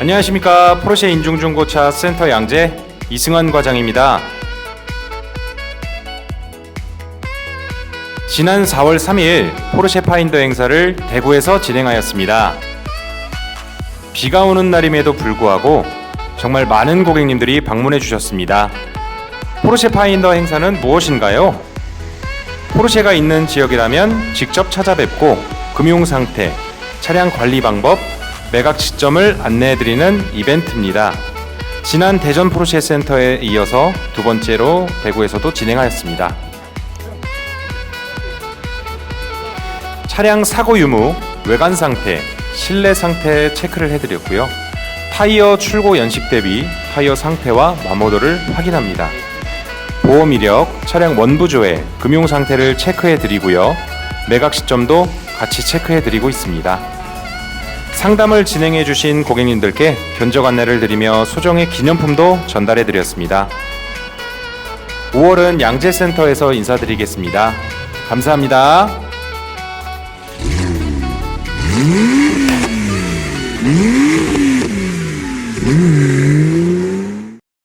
안녕하십니까 포르쉐 인중중고차 센터 양재 이승환 과장입니다. 지난 4월 3일 포르쉐 파인더 행사를 대구에서 진행하였습니다. 비가 오는 날임에도 불구하고 정말 많은 고객님들이 방문해 주셨습니다. 포르쉐 파인더 행사는 무엇인가요? 포르쉐가 있는 지역이라면 직접 찾아뵙고 금융 상태, 차량 관리 방법, 매각 시점을 안내해드리는 이벤트입니다. 지난 대전 포르쉐 센터에 이어서 두 번째로 대구에서도 진행하였습니다. 차량 사고 유무, 외관 상태, 실내 상태 체크를 해드렸고요. 타이어 출고 연식 대비 타이어 상태와 마모도를 확인합니다. 보험 이력, 차량 원부 조회, 금융 상태를 체크해 드리고요. 매각 시점도 같이 체크해 드리고 있습니다. 상담을 진행해 주신 고객님들께 견적 안내를 드리며 소정의 기념품도 전달해 드렸습니다. 5월은 양재센터에서 인사드리겠습니다. 감사합니다. 음.